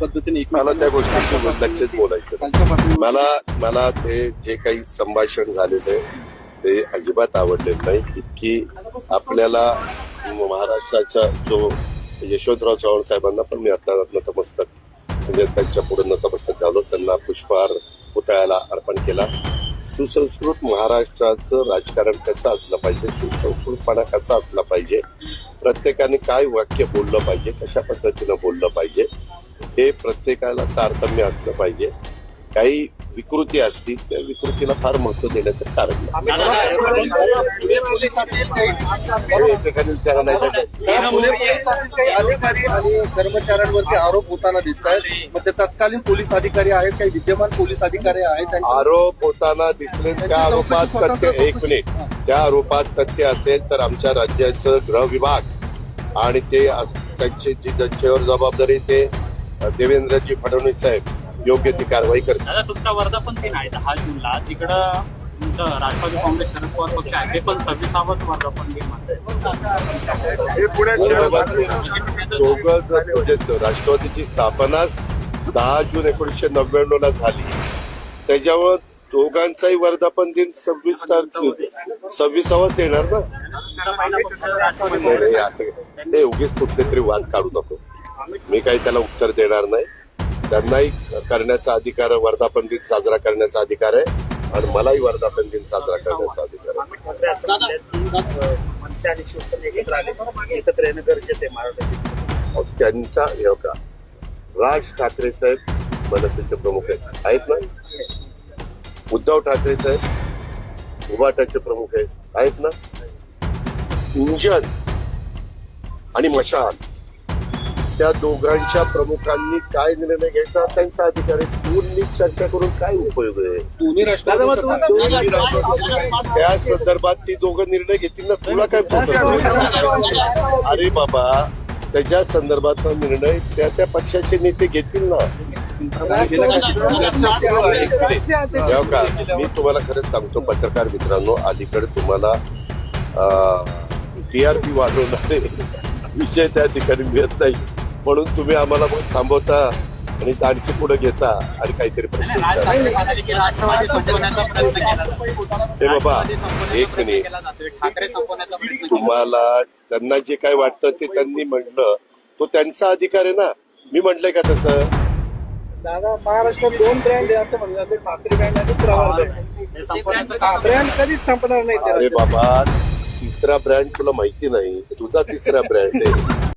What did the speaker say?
पद्धतीने मला त्या गोष्टीशी लक्षच बोलायचं मला मला ते जे काही संभाषण झालेलं आहे ते अजिबात आवडले नाही. इतकी आपल्याला महाराष्ट्राच्या जो यशवंतराव चव्हाण साहेबांना पण मी आता नतमस्तक म्हणजे त्यांच्या पुढे नतमस्तक झालो. त्यांना पुष्पहार पुतळ्याला अर्पण केला. सुसंस्कृत महाराष्ट्राचं राजकारण कसं असलं पाहिजे सुसंस्कृतपणा कसा असला पाहिजे प्रत्येकाने काय वाक्य बोललं पाहिजे कशा पद्धतीनं बोललं पाहिजे हे प्रत्येकाला तारतम्य असलं पाहिजे. काही विकृती असतील त्या विकृतीला फार महत्त्व देण्याचं कारण अधिकारी आणि कर्मचाऱ्यांवरती आरोप होताना दिसत आहेत. मग ते तत्कालीन पोलीस अधिकारी आहेत काही विद्यमान पोलीस अधिकारी आहेत आरोप होताना दिसले त्या आरोपात तथ्य एक मिनिट. त्या आरोपात तथ्य असेल तर आमच्या राज्याचं गृह विभाग आणि ते त्यांची जी त्यांच्यावर जबाबदारी ते देवेंद्रजी फडणवीस साहेब योग्य ती कारवाई करतील दादा तुमचा वर्धापन दिन आहे दहा जूनला तिकडं तुमचं राष्ट्रवादी काँग्रेस शरद पवार पक्ष आहे ते पण सव्वीसावंच वर्धापन दिन म्हणतात दोघं जर म्हणजे राष्ट्रवादीची स्थापनाच दहा जून एकोणीसशे नव्याण्णव ला झाली त्याच्यावर दोघांचाही वर्धापन दिन सव्वीस तारखे सव्वीसावाच येणार ना असं ते उगीच कुठले तरी वाद काढू नको मी काही त्याला उत्तर देणार नाही. त्यांनाही करण्याचा अधिकार वर्धापन दिन साजरा करण्याचा अधिकार आहे आणि मलाही वर्धापन दिन साजरा करण्याचा अधिकार आहे. एकत्र येणं गरजेचं त्यांचा हे का? राज ठाकरे साहेब मनसेचे प्रमुख आहेत. आहेत ना? उद्धव ठाकरे साहेब उभाटाचे प्रमुख आहेत. आहेत ना? इंजन आणि मशाल. त्या दोघांच्या प्रमुखांनी काय निर्णय घ्यायचा त्यांचा अधिकार आहे. दोन्ही चर्चा करून काय उपयोग आहे? दोन्ही राष्ट्रवादी. त्या संदर्भात ती दोघं निर्णय घेतील ना? तुला काय? अरे बाबा त्याच्या संदर्भातला निर्णय त्या त्या पक्षाचे नेते घेतील ना? का मी तुम्हाला खरंच सांगतो पत्रकार मित्रांनो अलीकडे तुम्हाला टीआरपी वाढवणारे विषय त्या ठिकाणी मिळत नाही. म्हणून तुम्ही आम्हाला मग थांबवता आणि आणखी पुढे घेता आणि काहीतरी प्रश्न. हे बाबा एक मिनिट. तुम्हाला त्यांना जे काय वाटतं ते त्यांनी म्हटलं तो त्यांचा अधिकार आहे ना? मी म्हटलंय का तसं? दादा महाराष्ट्रात दोन ब्रँड आहे असं म्हणलं जातं. ठाकरे ब्रँड आणि प्रवार ब्रँड कधीच संपणार नाही अरे. बाबा तिसरा ब्रँड तुला माहिती नाही. तुझा तिसरा ब्रँड आहे.